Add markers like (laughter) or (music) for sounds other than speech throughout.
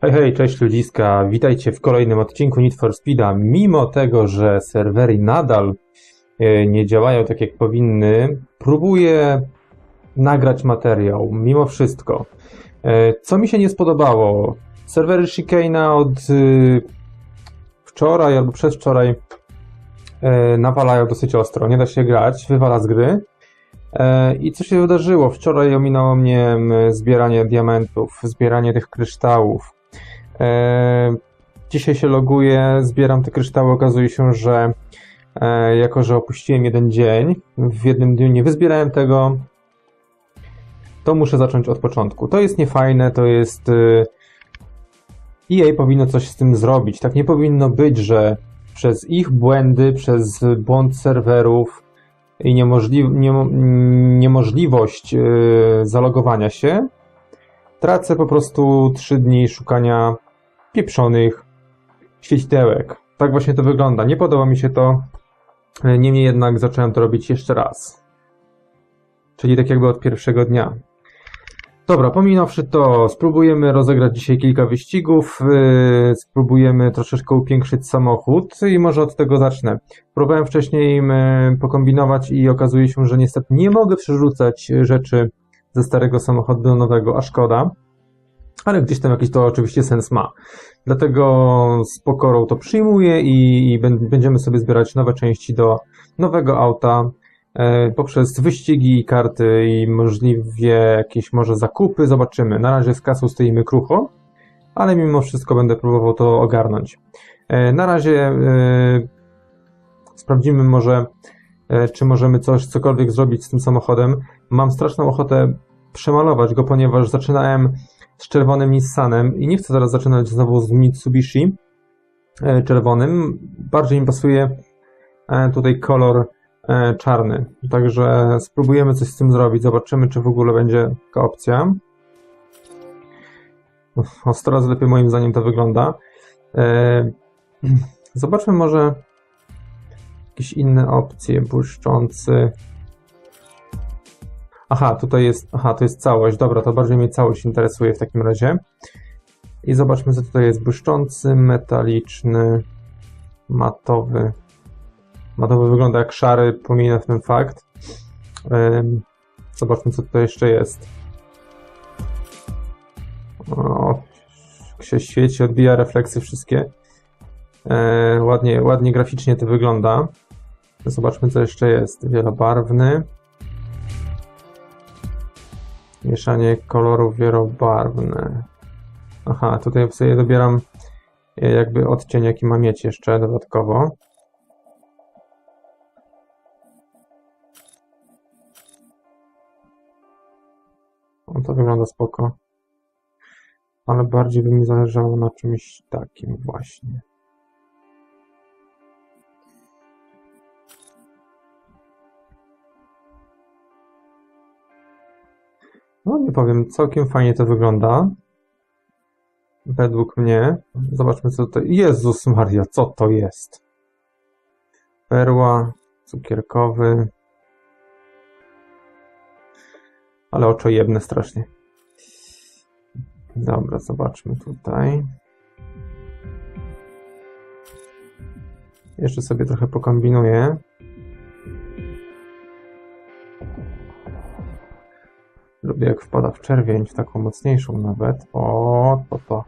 Hej, hej, cześć ludziska, witajcie w kolejnym odcinku Need for Speeda. Mimo tego, że serwery nadal e, nie działają tak jak powinny, próbuję nagrać materiał, mimo wszystko. E, Co mi się nie spodobało? Serwery Chicane'a od y, wczoraj albo przedwczoraj e, nawalają dosyć ostro, nie da się grać, wywala z gry. E, I co się wydarzyło? Wczoraj ominęło mnie zbieranie diamentów, zbieranie tych kryształów. E, Dzisiaj się loguję, zbieram te kryształy. Okazuje się, że e, jako, że opuściłem jeden dzień, w jednym dniu nie wyzbierałem tego, to muszę zacząć od początku. To jest niefajne, to jest. y, EA powinno coś z tym zrobić. Tak nie powinno być, że przez ich błędy, przez błąd serwerów i niemożli- niemo- niemożliwość y, zalogowania się, tracę po prostu 3 dni szukania pieprzonych świecidełek. Tak właśnie to wygląda. Nie podoba mi się to. Niemniej jednak zacząłem to robić jeszcze raz. Czyli tak jakby od pierwszego dnia. Dobra, pominąwszy to, spróbujemy rozegrać dzisiaj kilka wyścigów, yy, spróbujemy troszeczkę upiększyć samochód i może od tego zacznę. Próbowałem wcześniej yy, pokombinować i okazuje się, że niestety nie mogę przerzucać rzeczy ze starego samochodu do nowego, a szkoda. Ale gdzieś tam jakiś to oczywiście sens ma. Dlatego z pokorą to przyjmuję i, i bę- będziemy sobie zbierać nowe części do nowego auta poprzez wyścigi, karty i możliwie jakieś może zakupy. Zobaczymy. Na razie z kasą stoimy krucho, ale mimo wszystko będę próbował to ogarnąć. E, na razie e, sprawdzimy może, e, czy możemy coś, cokolwiek zrobić z tym samochodem. Mam straszną ochotę przemalować go, ponieważ zaczynałem z czerwonym Nissanem i nie chcę teraz zaczynać znowu z Mitsubishi e, czerwonym. Bardziej mi pasuje e, tutaj kolor e, czarny. Także spróbujemy coś z tym zrobić. Zobaczymy, czy w ogóle będzie taka opcja. O 100 razy lepiej moim zdaniem to wygląda. E, (clears throat) Zobaczmy może jakieś inne opcje. Błyszczący. Aha, tutaj jest, aha, to jest całość. Dobra, to bardziej mnie całość interesuje w takim razie. I zobaczmy, co tutaj jest. Błyszczący, metaliczny, matowy. Matowy wygląda jak szary, pominę ten fakt. Zobaczmy, co tutaj jeszcze jest. O, się świeci, odbija refleksy wszystkie. E, ładnie, ładnie graficznie to wygląda. Zobaczmy, co jeszcze jest. Wielobarwny. Mieszanie kolorów wielobarwne. Aha, tutaj sobie dobieram e, jakby odcień, jaki ma mieć jeszcze dodatkowo. No to wygląda spoko. Ale bardziej by mi zależało na czymś takim właśnie. No nie powiem, całkiem fajnie to wygląda. Według mnie. Zobaczmy co to... Jezus Maria, co to jest? Perła, cukierkowy. Ale oczojebne strasznie. Dobra, zobaczmy tutaj. Jeszcze sobie trochę pokombinuję. Lubię jak wpada w czerwień, w taką mocniejszą nawet. O, to to.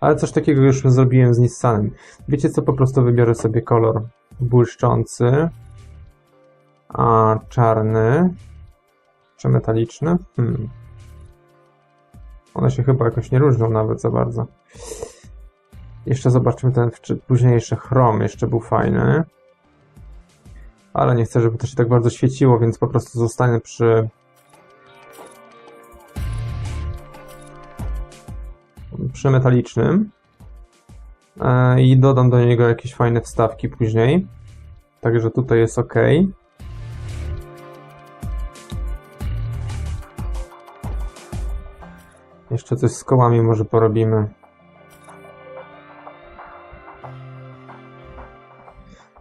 Ale coś takiego już zrobiłem z Nissanem. Wiecie co, po prostu wybiorę sobie kolor błyszczący, a czarny, czy metaliczny? Hmm. One się chyba jakoś nie różnią nawet za bardzo. Jeszcze zobaczmy ten późniejszy chrom, jeszcze był fajny. Ale nie chcę, żeby to się tak bardzo świeciło, więc po prostu zostanę przy przy metalicznym E, i dodam do niego jakieś fajne wstawki później. Także tutaj jest ok. Jeszcze coś z kołami może porobimy.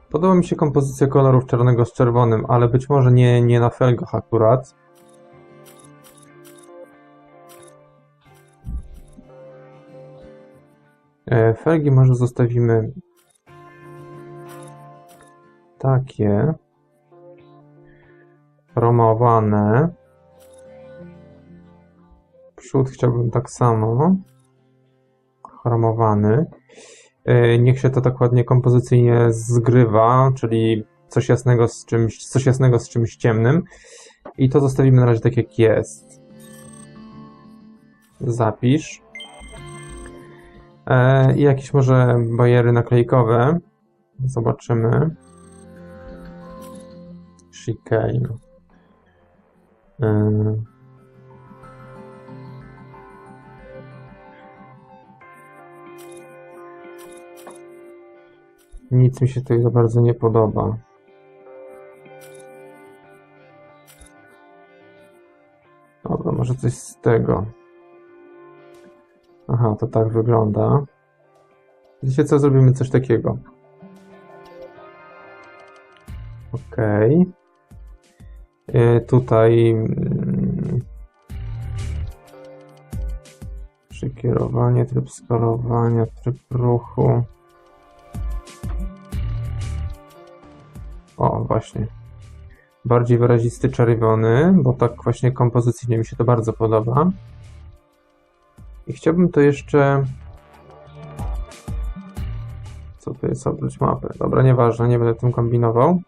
Podoba mi się kompozycja kolorów czarnego z czerwonym, ale być może nie, nie na felgach akurat. E, felgi może zostawimy takie romowane. Przód chciałbym tak samo. Chromowany. E, Niech się to tak ładnie kompozycyjnie zgrywa, czyli coś jasnego z czymś, coś jasnego z czymś ciemnym. I to zostawimy na razie tak jak jest. Zapisz. E, I jakieś może bariery naklejkowe. Zobaczymy. Chicane. E, Nic mi się tutaj za bardzo nie podoba. Dobra, może coś z tego. Aha, to tak wygląda. Wiecie co, zrobimy coś takiego. Okej. E, Tutaj mm, przekierowanie, tryb skalowania, tryb ruchu. O, właśnie. Bardziej wyrazisty czerwony, bo tak właśnie kompozycyjnie mi się to bardzo podoba. I chciałbym to jeszcze... Co to jest? Obróć mapę. Dobra, nieważne, nie będę tym kombinował.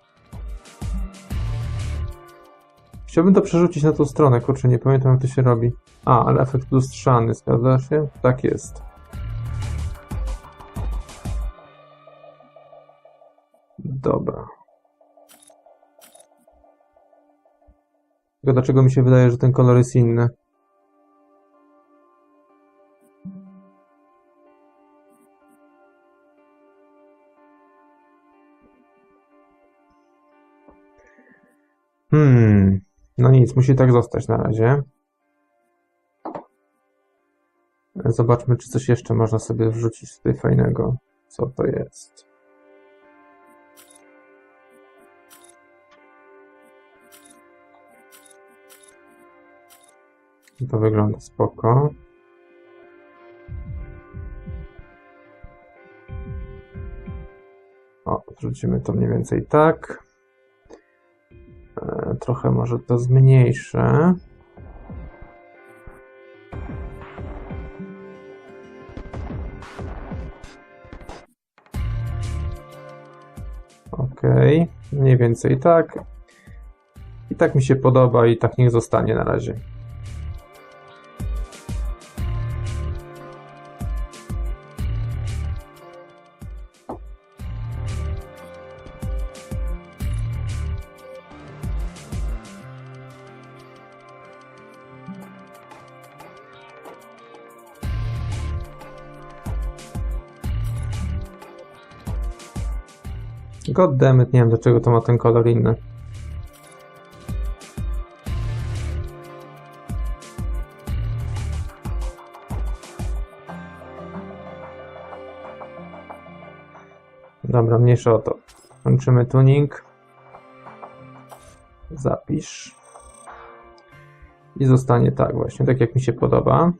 Chciałbym to przerzucić na tą stronę, kurczę, nie pamiętam jak to się robi. A, ale efekt lustrzany, zgadza się? Tak jest. Dobra. Tylko dlaczego mi się wydaje, że ten kolor jest inny? Hmm, no nic, musi tak zostać na razie. Zobaczmy, czy coś jeszcze można sobie wrzucić tutaj fajnego. Co to jest? To wygląda spoko. O, wrzucimy to mniej więcej tak. E, Trochę może to zmniejszę. Ok, mniej więcej tak. I tak mi się podoba i tak niech zostanie na razie. Goddammit, nie wiem dlaczego to ma ten kolor inny. Dobra, mniejsza o to. Kończymy tuning. Zapisz. I zostanie tak właśnie, tak jak mi się podoba.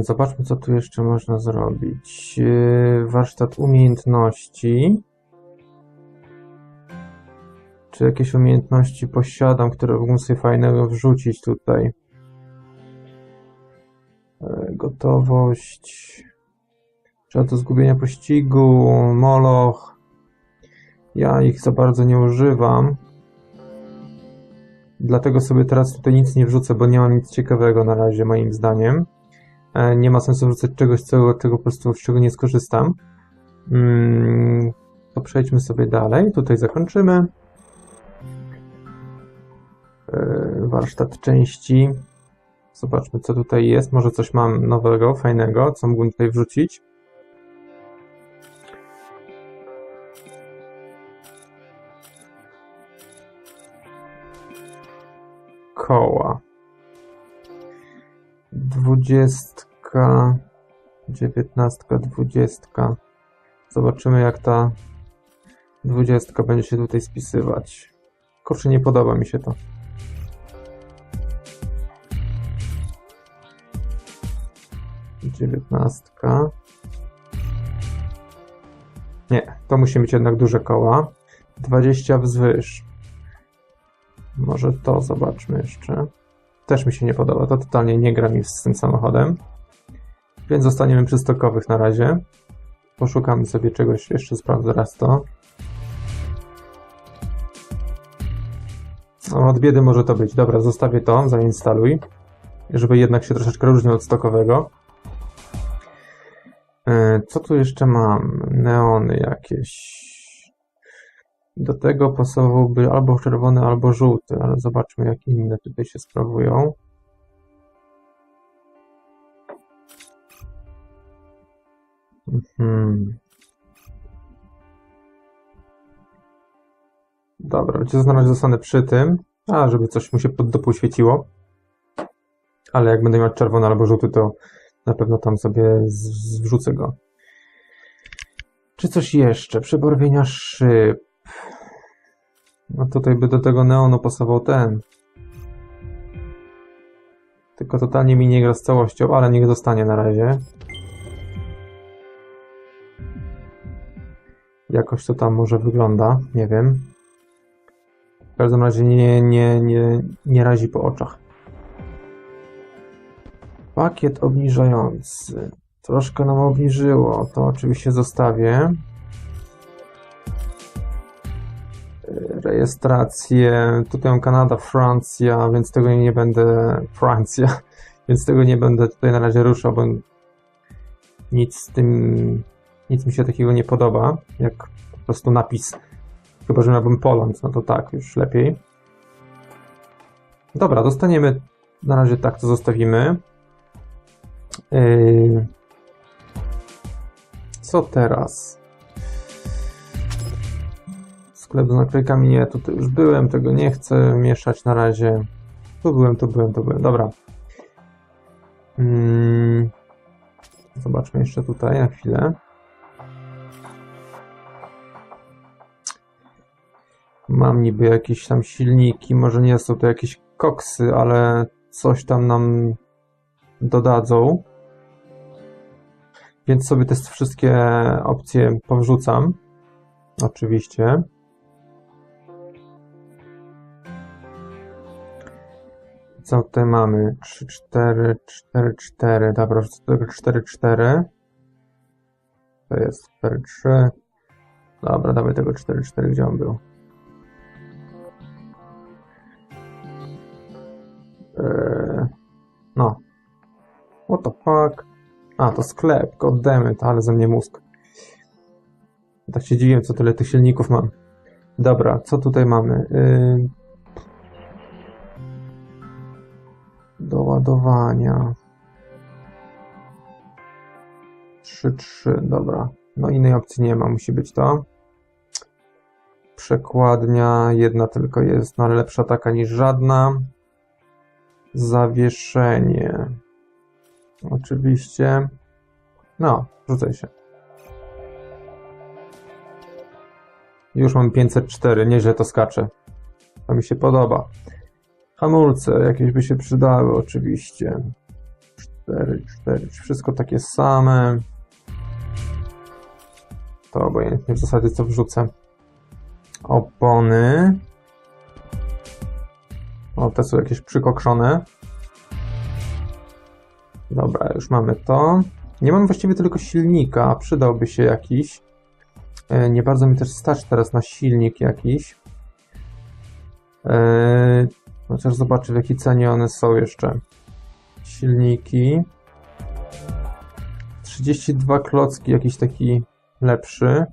Zobaczmy, co tu jeszcze można zrobić. E, Warsztat umiejętności. Czy jakieś umiejętności posiadam, które mógłbym sobie fajnego wrzucić tutaj? E, Gotowość. Trzeba do zgubienia pościgu. Moloch. Ja ich za bardzo nie używam. Dlatego sobie teraz tutaj nic nie wrzucę, bo nie ma nic ciekawego na razie, moim zdaniem. E, Nie ma sensu wrzucać czegoś, co, czego po prostu, z czego nie skorzystam. Mm, To przejdźmy sobie dalej. Tutaj zakończymy. E, Warsztat części. Zobaczmy, co tutaj jest. Może coś mam nowego, fajnego, co mógłbym tutaj wrzucić. Koła. Dwudziestka. Dziewiętnastka, dwudziestka. Zobaczymy, jak ta dwudziestka będzie się tutaj spisywać. Kurczę, nie podoba mi się to. Dziewiętnastka. Nie, to musi mieć jednak duże koła. 20 wzwyż. Może to zobaczmy jeszcze. Też mi się nie podoba, to totalnie nie gra mi z tym samochodem. Więc zostaniemy przy stokowych na razie. Poszukamy sobie czegoś, jeszcze sprawdzę raz to. No, od biedy może to być. Dobra, zostawię to, zainstaluj. Żeby jednak się troszeczkę różnił od stokowego. E, Co tu jeszcze mam? Neony jakieś. Do tego pasowałby albo czerwony, albo żółty, ale zobaczmy, jak inne tutaj się sprawują. Mhm. Dobra, na razie zostanę przy tym. A, żeby coś mu się pod dupą świeciło. Ale jak będę miał czerwony albo żółty, to na pewno tam sobie z- wrzucę go. Czy coś jeszcze? Przebarwienia szyb. No tutaj by do tego neonu pasował ten. Tylko totalnie mi nie gra z całością, ale niech zostanie na razie. Jakoś to tam może wygląda, nie wiem. W każdym razie nie, nie, nie, nie razi po oczach. Pakiet obniżający. Troszkę nam obniżyło, to oczywiście zostawię. Rejestrację. Tutaj mam Kanada, Francja, więc tego nie będę. Francja, (laughs) więc tego nie będę tutaj na razie ruszał, bo nic z tym. Nic mi się takiego nie podoba, jak po prostu napis. Chyba, że miałbym Poland, no to tak, już lepiej. Dobra, dostaniemy. Na razie tak to zostawimy. Yy, Co teraz? Sklep z naklejkami nie, tutaj już byłem, tego nie chcę mieszać na razie. Tu byłem, tu byłem, tu byłem, dobra. Mm, Zobaczmy jeszcze tutaj na chwilę. Mam niby jakieś tam silniki, może nie są to jakieś koksy, ale coś tam nam dodadzą. Więc sobie te wszystkie opcje powrzucam. Oczywiście. Co tutaj mamy? 3, 4, 4, 4. Dobra, wrzucę do tego 4, 4. To jest 4, 3. Dobra, dawaj tego 4, 4. Gdzie on był? Eee, no. What the fuck? A, to sklep, goddammit, ale ze mnie mózg. Tak się dziwiłem, co tyle tych silników mam. Dobra, co tutaj mamy? Yy... Do ładowania. 3-3, dobra. No innej opcji nie ma, musi być to. Przekładnia, jedna tylko jest, no ale lepsza taka niż żadna. Zawieszenie. Oczywiście. No, rzucaj się. Już mam 504, nieźle to skacze. To mi się podoba. Hamulce jakieś by się przydały, oczywiście. 4, 4, wszystko takie same. To obojętnie w zasadzie co wrzucę. Opony. O, te są jakieś przykokszone. Dobra, już mamy to. Nie mam właściwie tylko silnika, przydałby się jakiś. E, Nie bardzo mi też stać teraz na silnik jakiś. Chociaż zobaczę w jakiej cenie one są jeszcze. Silniki. 32 klocki, jakiś taki lepszy.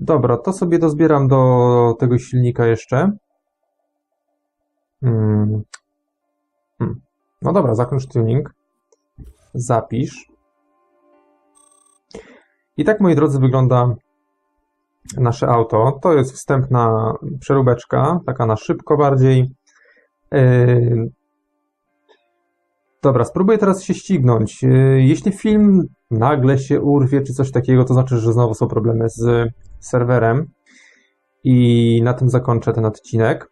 Dobra, to sobie dozbieram do tego silnika jeszcze. Hmm. Hmm. No dobra, zakończ tuning. Zapisz. I tak, moi drodzy, wygląda nasze auto. To jest wstępna przeróbeczka, taka na szybko bardziej. Yy... Dobra, spróbuję teraz się ścignąć. Yy, Jeśli film nagle się urwie, czy coś takiego, to znaczy, że znowu są problemy z serwerem. I na tym zakończę ten odcinek.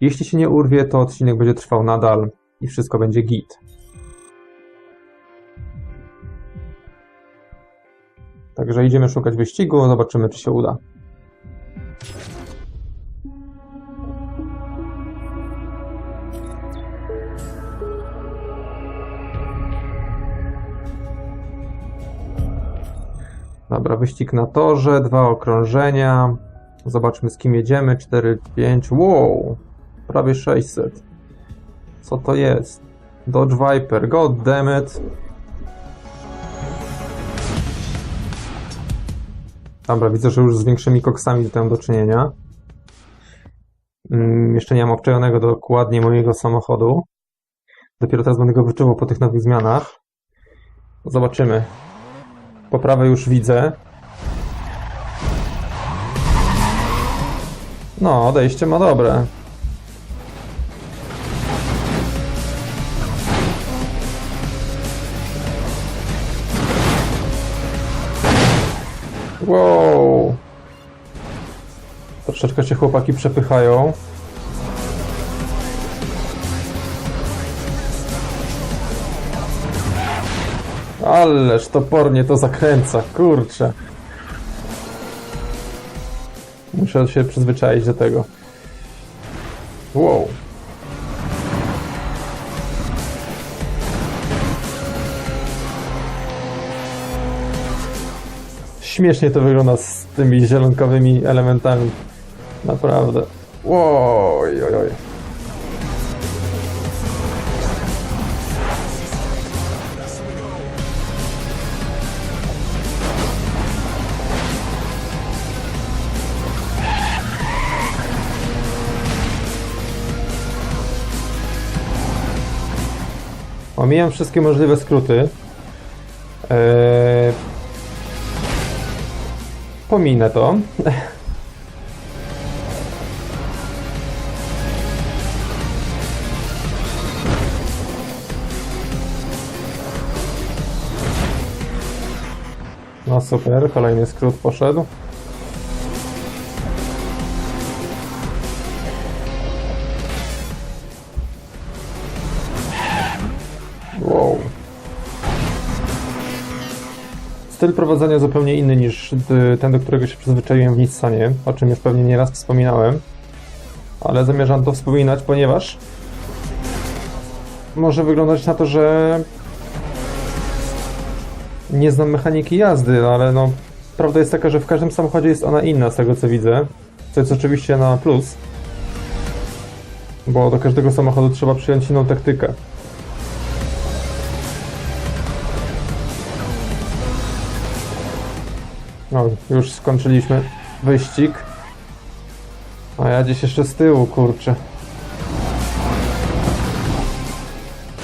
Jeśli się nie urwie, to odcinek będzie trwał nadal i wszystko będzie git. Także idziemy szukać wyścigu, zobaczymy, czy się uda. Dobra, wyścig na torze, dwa okrążenia. Zobaczmy z kim jedziemy. 4, 5. Wow! Prawie 600. Co to jest? Dodge Viper, god damn it. Dobra, widzę, że już z większymi koksami mam do czynienia. Mm, jeszcze nie mam obczajonego dokładnie mojego samochodu. Dopiero teraz będę go wyczuwał po tych nowych zmianach. Zobaczymy. Poprawę już widzę. No, odejście ma dobre. Wow. Troszeczkę się chłopaki przepychają. Ależ topornie to zakręca, kurczę. Muszę się przyzwyczaić do tego. Wow. Śmiesznie to wygląda z tymi zielonkowymi elementami. Naprawdę. Wow, oj, oj, Omijam wszystkie możliwe skróty. Eee... Pominę to. (laughs) No super, kolejny skrót poszedł. Styl prowadzenia zupełnie inny niż d- ten, do którego się przyzwyczaiłem w Nissanie, o czym już pewnie nieraz wspominałem. Ale zamierzam to wspominać, ponieważ może wyglądać na to, że nie znam mechaniki jazdy, ale no prawda jest taka, że w każdym samochodzie jest ona inna z tego co widzę, co jest oczywiście na plus. Bo do każdego samochodu trzeba przyjąć inną taktykę. No, już skończyliśmy wyścig. A ja gdzieś jeszcze z tyłu, kurczę.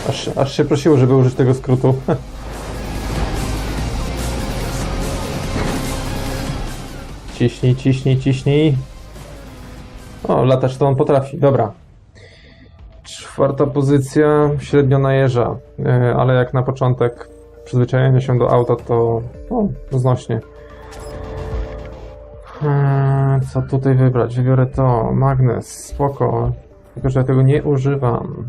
Aż, aż się prosiło, żeby użyć tego skrótu. (laughs) ciśnij, ciśnij, ciśnij. O, latać to on potrafi. Dobra. Czwarta pozycja, średnio najeża, Yy, ale jak na początek przyzwyczajenia się do auta, to no, znośnie. Eee, Co tutaj wybrać? Wybiorę to. Magnes, spoko. Tylko, że ja tego nie używam.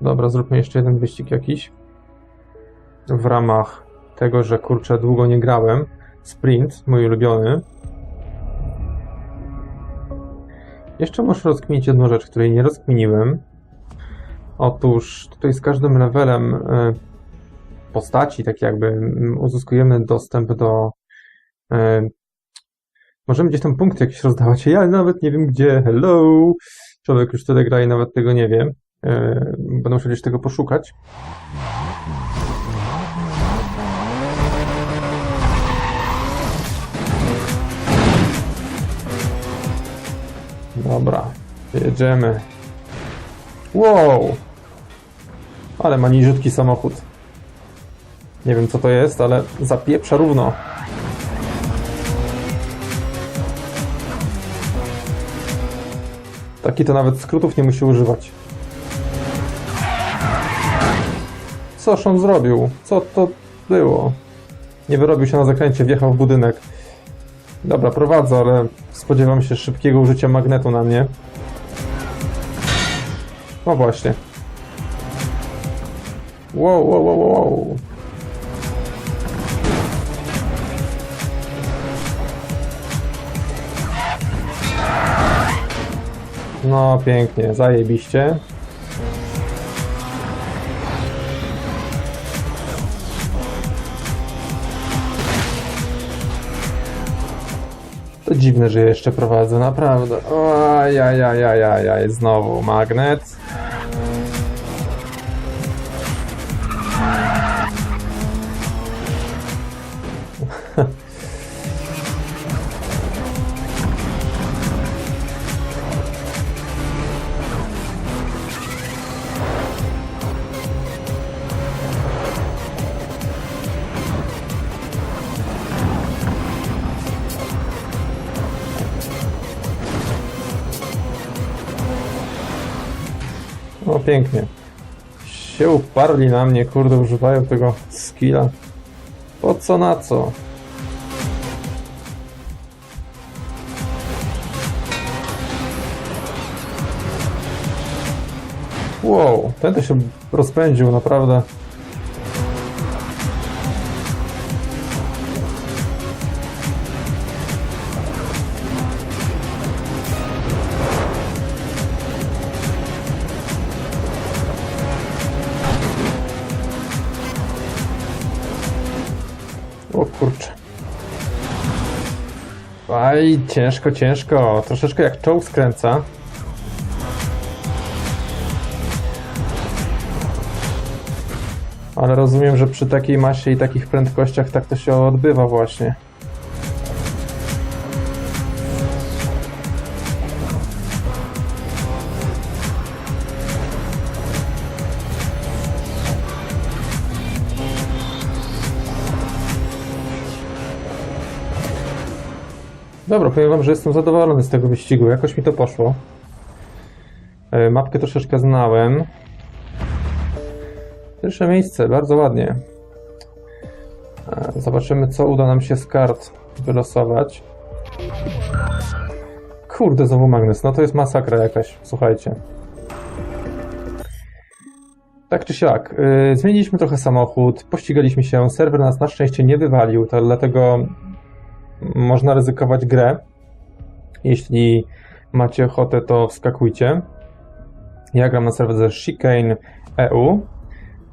Dobra, zróbmy jeszcze jeden wyścig jakiś. W ramach tego, że kurczę, długo nie grałem. Sprint, mój ulubiony. Jeszcze muszę rozkminić jedną rzecz, której nie rozkminiłem. Otóż tutaj z każdym levelem e, postaci, tak jakby, uzyskujemy dostęp do E, możemy gdzieś tam punkty jakieś rozdawać. Ja nawet nie wiem gdzie. Hello! Człowiek już tyle gra i nawet tego nie wie. E, będę musiał gdzieś tego poszukać. Dobra, jedziemy. Wow! Ale ma niziutki samochód. Nie wiem co to jest, ale zapieprza równo. Taki to nawet skrótów nie musi używać. Coż on zrobił? Co to było? Nie wyrobił się na zakręcie, wjechał w budynek. Dobra, prowadzę, ale spodziewam się szybkiego użycia magnetu na mnie. No właśnie. Wow, wow, wow, wow. No, pięknie, zajebiście. To dziwne, że jeszcze prowadzę, naprawdę. Ojajajajajaj, znowu magnet. No pięknie. Się uparli na mnie, kurde, używają tego skilla. Po co na co? Wow, ten to się rozpędził, naprawdę. Aj, ciężko, ciężko. Troszeczkę jak czołg skręca. Ale rozumiem, że przy takiej masie i takich prędkościach tak to się odbywa właśnie. Dobra, powiem wam, że jestem zadowolony z tego wyścigu. Jakoś mi to poszło. E, Mapkę troszeczkę znałem. Pierwsze miejsce, bardzo ładnie. E, Zobaczymy, co uda nam się z kart wylosować. Kurde, znowu magnes. No to jest masakra jakaś, słuchajcie. Tak czy siak, yy, zmieniliśmy trochę samochód, pościgaliśmy się, serwer nas na szczęście nie wywalił, to dlatego można ryzykować grę. Jeśli macie ochotę, to wskakujcie. Ja gram na serwerze Chicane EU.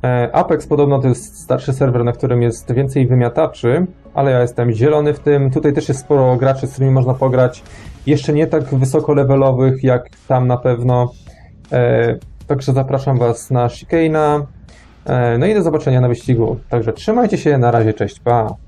E, Apex podobno to jest starszy serwer, na którym jest więcej wymiataczy, ale ja jestem zielony w tym. Tutaj też jest sporo graczy, z którymi można pograć. Jeszcze nie tak wysoko levelowych jak tam na pewno. E, Także zapraszam Was na Chicane'a. E, No i do zobaczenia na wyścigu. Także trzymajcie się, na razie, cześć, pa!